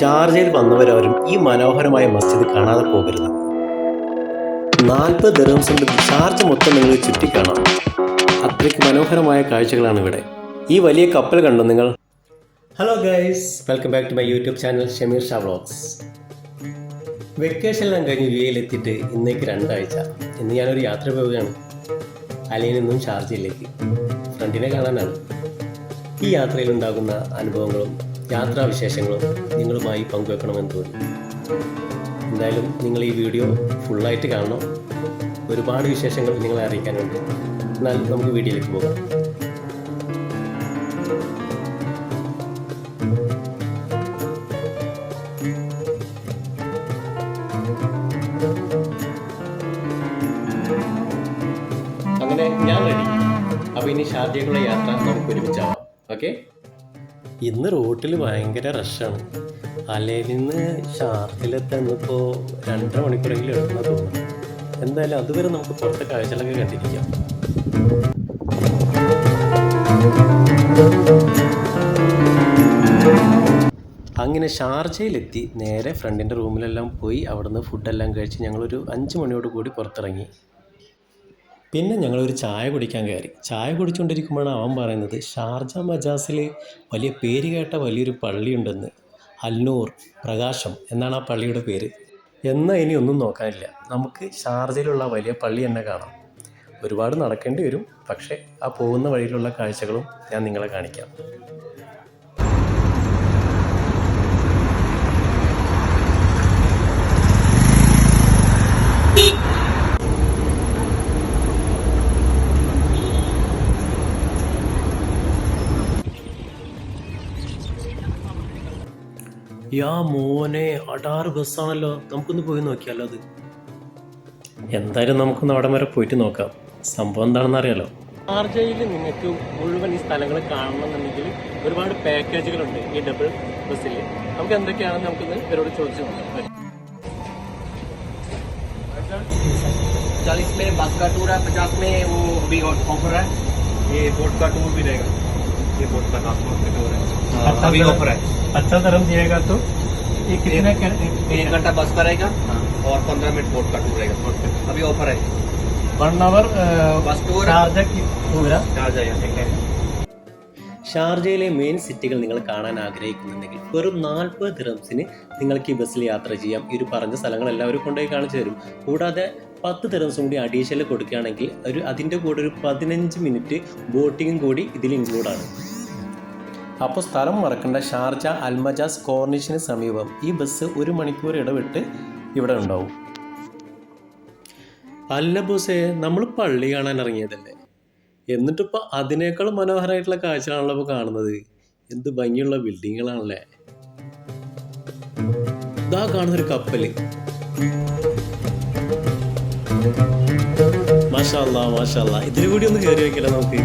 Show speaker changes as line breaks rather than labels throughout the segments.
ഷാർജയിൽ വന്നവരവരും ഈ മനോഹരമായ മസ്ജിദ് കാണാതെ പോകരുത്. നാൽപ്പത് ദിവസം കൊണ്ട് മൊത്തം നിങ്ങൾ ചുറ്റിക്കാണാം. അത്രയ്ക്ക് മനോഹരമായ കാഴ്ചകളാണ് ഇവിടെ. ഈ വലിയ കപ്പൽ കണ്ടു നിങ്ങൾ? Hello guys welcome back to my YouTube channel Shameer Shah vlogs വെക്കേഷനെല്ലാം കഴിഞ്ഞ് യു എയിലെത്തിയിട്ട് ഇന്നേക്ക് രണ്ടാഴ്ച. ഇന്ന് ഞാനൊരു യാത്ര പോവുകയാണ്. അലയിൽ നിന്നും ഷാർജയിലേക്ക്. ഫ്രണ്ടിനെ കാണാനാണ്. ഈ യാത്രയിൽ ഉണ്ടാകുന്ന അനുഭവങ്ങളും യാത്രാവിശേഷങ്ങളും നിങ്ങളുമായി പങ്കുവെക്കണമെന്ന് തോന്നി. എന്തായാലും നിങ്ങൾ ഈ വീഡിയോ ഫുള്ളായിട്ട് കാണണം. ഒരുപാട് വിശേഷങ്ങൾ നിങ്ങളെ അറിയിക്കാനുണ്ട്. എന്നാൽ നമുക്ക് വീഡിയോയിലേക്ക് പോകാം. അങ്ങനെ ഞാൻ റെഡി അപ്പോൾ ഇനി ഷാർജയ്ക്കുള്ള യാത്ര നമുക്ക് ഒരുമിച്ചാവാം ഓക്കെ ഇന്ന് റോട്ടിൽ ഭയങ്കര റഷാണ് അലയിൽ നിന്ന് ഷാർജയിലെത്താൻ ഇപ്പോൾ രണ്ടര മണിക്കൂറെങ്കിലും എടുക്കുന്ന തോന്നുന്നു. എന്തായാലും അതുവരെ നമുക്ക് പുറത്തെ കാഴ്ചകളൊക്കെ കണ്ടിരിക്കാം. അങ്ങനെ ഷാർജയിലെത്തി. നേരെ ഫ്രണ്ടിന്റെ റൂമിലെല്ലാം പോയി. അവിടുന്ന് ഫുഡെല്ലാം കഴിച്ച് ഞങ്ങളൊരു അഞ്ച് മണിയോട് കൂടി പുറത്തിറങ്ങി. പിന്നെ ഞങ്ങളൊരു ചായ കുടിക്കാൻ കയറി. ചായ കുടിച്ചുകൊണ്ടിരിക്കുമ്പോഴാണ് അവൻ പറയുന്നത് ഷാർജ മജാസിൽ വലിയ പേര് കേട്ട വലിയൊരു പള്ളിയുണ്ടെന്ന്. അൽനൂർ പ്രകാശം എന്നാണ് ആ പള്ളിയുടെ പേര്. എന്നാൽ ഇനി ഒന്നും നോക്കാനില്ല. നമുക്ക് ഷാർജയിലുള്ള വലിയ പള്ളി തന്നെ കാണാം. ഒരുപാട് നടക്കേണ്ടി വരും പക്ഷേ ആ പോകുന്ന വഴിയിലുള്ള കാഴ്ചകളും ഞാൻ നിങ്ങളെ കാണിക്കാം. യാ മോനെ അടാറ് ബസ്സാണല്ലോ നമുക്കൊന്ന് പോയി നോക്കിയാലോ അത് എന്തായാലും നമുക്കൊന്ന് അവിടെ വരെ പോയിട്ട് നോക്കാം സംഭവം എന്താണെന്ന് അറിയാലോ ആർജയിൽ നിങ്ങൾക്ക് മുഴുവൻ ഈ സ്ഥലങ്ങൾ കാണണമെന്നുണ്ടെങ്കിൽ ഒരുപാട് പാക്കേജുകളുണ്ട് ഈ ഡബിൾ ബസ്സിൽ നമുക്ക് എന്തൊക്കെയാണെന്ന് നമുക്കൊന്ന് ഇവരോട് ചോദിച്ചു നോക്കാം
चालीस में बस का टूर है पचास में वो अभी ऑफर है ये बोट का टूर भी रहेगा ये बोट का नाम बोट का टूर है अभी ऑफर है
अच्छा धर्म दिएगा तो ये कितने
एक घंटा बस का रहेगा और पंद्रह मिनट बोट का टूर रहेगा बोट का अभी ऑफर है
वन आवर
बस टूर
ഷാർജ പൂര
आ जाएगा
ഷാർജയിലെ മെയിൻ സിറ്റികൾ നിങ്ങൾ കാണാൻ ആഗ്രഹിക്കുന്നുണ്ടെങ്കിൽ വെറും നാൽപ്പത് ദിറംസിന് നിങ്ങൾക്ക് ഈ ബസ്സിൽ യാത്ര ചെയ്യാം ഈ ഒരു പറഞ്ഞ സ്ഥലങ്ങൾ എല്ലാവരും കൊണ്ടുപോയി കാണിച്ചു തരും കൂടാതെ പത്ത് ദിവസം കൂടി അഡീഷണൽ കൊടുക്കുകയാണെങ്കിൽ ഒരു അതിന്റെ കൂടെ ഒരു പതിനഞ്ച് മിനിറ്റ് ബോട്ടിങ്ങും കൂടി ഇതിൽ ഇൻക്ലൂഡാണ് അപ്പോൾ സ്ഥലം മറക്കേണ്ട. ഷാർജ അൽമജാസ് കോർണിഷിന് സമീപം ഈ ബസ് ഒരു മണിക്കൂർ ഇടവിട്ട് ഇവിടെ ഉണ്ടാവും. അല്ല ബോസേ നമ്മൾ പള്ളി കാണാൻ ഇറങ്ങിയതല്ലേ? എന്നിട്ടിപ്പോൾ അതിനേക്കാളും മനോഹരമായിട്ടുള്ള കാഴ്ചകളാണല്ലോ ഇപ്പോൾ കാണുന്നത്. എന്ത് ഭംഗിയുള്ള ബിൽഡിങ്ങുകളാണല്ലേ ഇതാ കാണുന്നൊരു കപ്പൽ. മാഷാല്ല മാഷാ ഇതിൽ കൂടി ഒന്ന് കയറി വെക്കില്ല നമുക്ക്?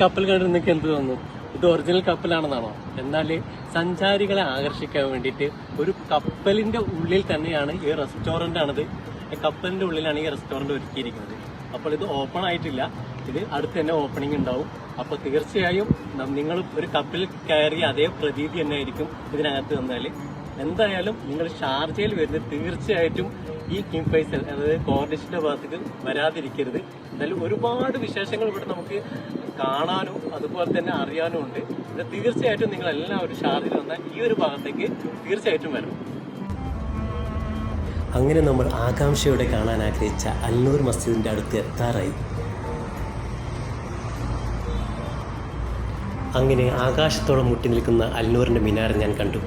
കപ്പൽ കണ്ടിട്ട് നിങ്ങൾക്ക് എന്ത് തോന്നുന്നു? ഇത് ഒറിജിനൽ കപ്പലാണെന്നാണോ എന്നാൽ സഞ്ചാരികളെ ആകർഷിക്കാൻ വേണ്ടിയിട്ട് ഒരു കപ്പലിന്റെ ഉള്ളിൽ തന്നെയാണ് ഈ റെസ്റ്റോറന്റ് ആണിത്. കപ്പലിന്റെ ഉള്ളിലാണ് ഈ റെസ്റ്റോറന്റ് ഒരുക്കിയിരിക്കുന്നത്. അപ്പോൾ ഇത് ഓപ്പൺ ആയിട്ടില്ല. ഇത് അടുത്ത് തന്നെ ഓപ്പണിംഗ് ഉണ്ടാവും. അപ്പോൾ തീർച്ചയായും നിങ്ങൾ ഒരു കപ്പലിൽ കയറി അതേ പ്രതീതി തന്നെ ആയിരിക്കും ഇതിനകത്ത് വന്നാൽ. എന്തായാലും നിങ്ങൾ ഷാർജയിൽ വരുന്നത് തീർച്ചയായിട്ടും ഈ കിങ് ഫൈസൽ അതായത് കോർണിഷിന്റെ ഭാഗത്തേക്ക് വരാതിരിക്കരുത്. എന്തായാലും ഒരുപാട് വിശേഷങ്ങൾ ഇവിടെ നമുക്ക് കാണാനും അതുപോലെ തന്നെ അറിയാനും ഉണ്ട്. ഇത് തീർച്ചയായിട്ടും നിങ്ങൾ എല്ലാവരും ഷാർജിൽ വന്നാൽ ഈ ഒരു ഭാഗത്തേക്ക് തീർച്ചയായിട്ടും വരണം. അങ്ങനെ നമ്മൾ ആകാംക്ഷയോടെ കാണാൻ ആഗ്രഹിച്ച അല്ലൂർ മസ്ജിദിന്റെ അടുത്ത് എത്താറായി. അങ്ങനെ ആകാശത്തോളം മുട്ടി നിൽക്കുന്ന അല്ലൂറിന്റെ മിനാർ ഞാൻ കണ്ടു.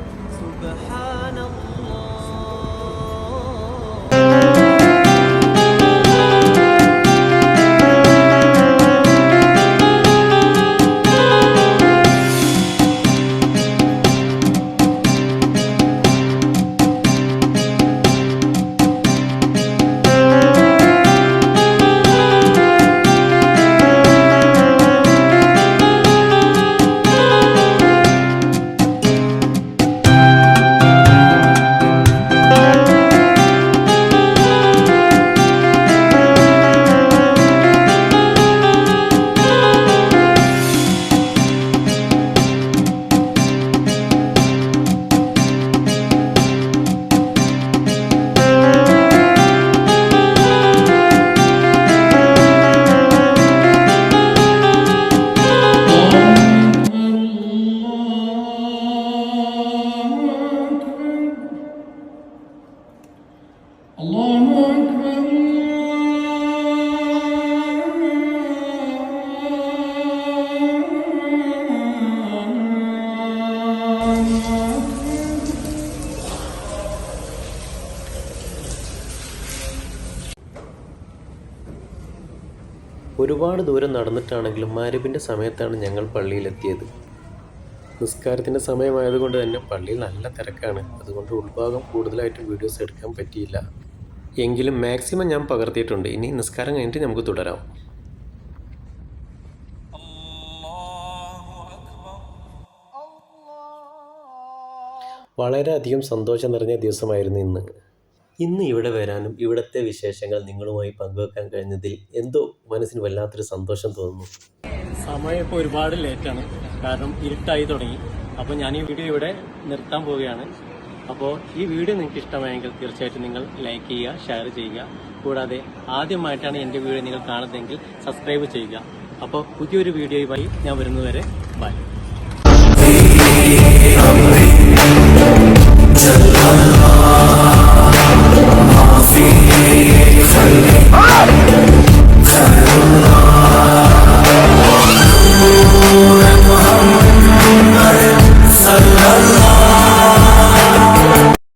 ഒരുപാട് ദൂരം നടന്നിട്ടാണെങ്കിലും മാരിബിന്റെ സമയത്താണ് ഞങ്ങൾ പള്ളിയിലെത്തിയത്. നിസ്കാരത്തിന്റെ സമയമായതുകൊണ്ട് തന്നെ പള്ളിയിൽ നല്ല തിരക്കാണ്. അതുകൊണ്ട് ഉൾഭാഗം കൂടുതലായിട്ട് വീഡിയോസ് എടുക്കാൻ പറ്റിയില്ല. എങ്കിലും മാക്സിമം ഞാൻ പകർത്തിയിട്ടുണ്ട്. ഇനി നിസ്കാരം കഴിഞ്ഞിട്ട് നമുക്ക് തുടരാം. വളരെയധികം സന്തോഷം നിറഞ്ഞ ദിവസമായിരുന്നു ഇന്ന്. ഇന്ന് ഇവിടെ വരാനും ഇവിടുത്തെ വിശേഷങ്ങൾ നിങ്ങളുമായി പങ്കുവെക്കാൻ കഴിഞ്ഞതിൽ എന്തോ മനസ്സിന് വല്ലാത്തൊരു സന്തോഷം തോന്നുന്നു. സമയം ഇപ്പോൾ ഒരുപാട് ലേറ്റാണ് കാരണം ഇരുട്ടായി തുടങ്ങി. അപ്പോൾ ഞാൻ ഈ വീഡിയോ ഇവിടെ നിർത്താൻ പോവുകയാണ്. അപ്പോൾ ഈ വീഡിയോ നിങ്ങൾക്ക് ഇഷ്ടമായെങ്കിൽ തീർച്ചയായിട്ടും നിങ്ങൾ ലൈക്ക് ചെയ്യുക ഷെയർ ചെയ്യുക. കൂടാതെ ആദ്യമായിട്ടാണ് എന്റെ വീഡിയോ നിങ്ങൾ കാണുന്നതെങ്കിൽ സബ്സ്ക്രൈബ് ചെയ്യുക. അപ്പോൾ പുതിയൊരു വീഡിയോയുമായി ഞാൻ വരുന്നതുവരെ ബൈ